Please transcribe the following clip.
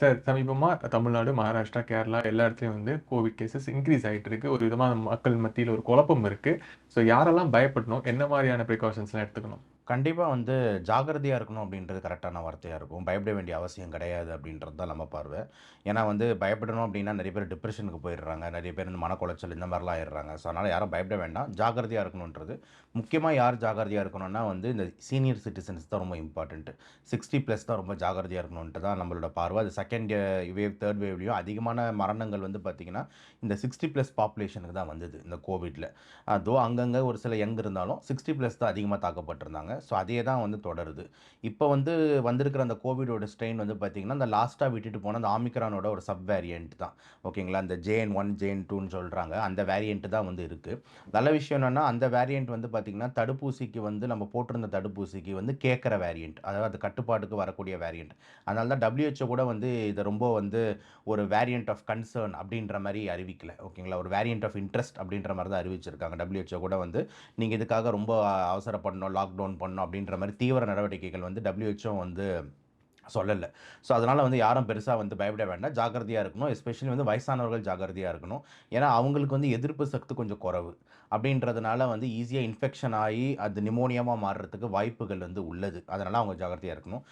Sir சமீபமாக தமிழ்நாடு, மகாராஷ்டிரா, கேரளா எல்லா இடத்துலயும் வந்து கோவிட் கேஸஸ் இன்க்ரீஸ் ஆயிட்டு இருக்கு. ஒரு விதமான மக்கள் மத்தியில ஒரு குழப்பம் இருக்கு. ஸோ யாரெல்லாம் பயப்படணும்? என்ன மாரியான ப்ரிகாஷன்ஸ்லாம் எடுத்துக்கணும்? கண்டிப்பாக வந்து ஜாகிரதையாக இருக்கணும் அப்படின்றது கரெக்டான வார்த்தையாக இருக்கும். பயப்பட வேண்டிய அவசியம் கிடையாது அப்படின்றது தான் நம்ம பார்வை. ஏன்னா வந்து பயப்படணும் அப்படின்னா நிறைய பேர் டிப்ரெஷனுக்கு போயிடுறாங்க. நிறைய பேர் இந்த மனக்குலைச்சல் இந்த மாதிரிலாம் ஆயிடுறாங்க. ஸோ அதனால் யாரும் பயப்பட வேண்டாம். ஜாகிரதையாக இருக்கணுன்றது. முக்கியமாக யார் ஜாகிரதையாக இருக்கணும்னா வந்து இந்த சீனியர் சிட்டிசன்ஸ் தான் ரொம்ப இம்பார்ட்டண்ட்டு சிக்ஸ்டி ப்ளஸ் தான் ரொம்ப ஜாகிரதையாக இருக்கணுன்ட்டு தான் நம்மளோட பார்வை. அது செகண்ட் வேவ், தேர்ட் வேவ்லேயும் அதிகமான மரணங்கள் வந்து பார்த்திங்கன்னா இந்த சிக்ஸ்டி ப்ளஸ் பாப்புலேஷனுக்கு தான் வந்தது இந்த கோவிட்டில் அதோ அங்கங்கே ஒரு சில யங் இருந்தாலும் சிக்ஸ்டி ப்ளஸ் தான் அதிகமாக தாக்கப்பட்டிருந்தாங்க. ஸோ அதே தான் வந்து தொடருது. இப்போ வந்து வந்திருக்கிற அந்த கோவிடோட ஸ்ட்ரெயின் வந்து பார்த்தீங்கன்னா, அந்த லாஸ்ட்டாக விட்டுட்டு போன அந்த ஆமிக்ரானோட ஒரு சப் வேரியன்ட் தான். ஓகேங்களா? அந்த ஜேஎன் ஒன் ஜேஎன் டூன்னு சொல்கிறாங்க அந்த வேரியன்ட் தான் வந்து இருக்குது நல்ல விஷயம் என்னென்னா அந்த வேரியன்ட் வந்து பார்த்தீங்கன்னா, தடுப்பூசிக்கு வந்து நம்ம போட்டிருந்த தடுப்பூசிக்கு வந்து கேட்குற வேரியன்ட். அதாவது கட்டுப்பாட்டுக்கு வரக்கூடிய வேரியன்ட். அதனால தான் டபிள்யூஹெச்ஓ கூட வந்து இதை ரொம்ப வந்து ஒரு வேரியன்ட் ஆஃப் கன்சர்ன் அப்படின்ற மாதிரி அறிவிக்கல. ஓகேங்களா? ஒரு வேரியன்ட் ஆஃப் இன்ட்ரெஸ்ட் அப்படின்ற மாதிரி தான் அறிவிச்சிருக்காங்க. டபிள்யூஹெச்ஓ கூட வந்து நீங்கள் இதுக்காக ரொம்ப அவசரப்படணும், லாக்டவுன் பண்ணணும் அப்படின்ற மாதிரி தீவிர நடவடிக்கைகள் வந்து டபிள்யூஹெச்ஓ வந்து சொல்லலை ஸோ அதனால் வந்து யாரும் பெருசாக வந்து பயப்பட வேண்டாம். ஜாக்கிரதையாக இருக்கணும். எஸ்பெஷலி வந்து வயசானவர்கள் ஜாக்கிரதையாக இருக்கணும். ஏன்னா அவங்களுக்கு வந்து எதிர்ப்பு சக்தி கொஞ்சம் குறைவு. அப்படின்றதுனால வந்து ஈஸியாக இன்ஃபெக்ஷன் ஆகி அது நிமோனியமாக மாறுறதுக்கு வாய்ப்புகள் வந்து உள்ளது. அதனால் அவங்க ஜாக்கிரதையாக இருக்கணும்.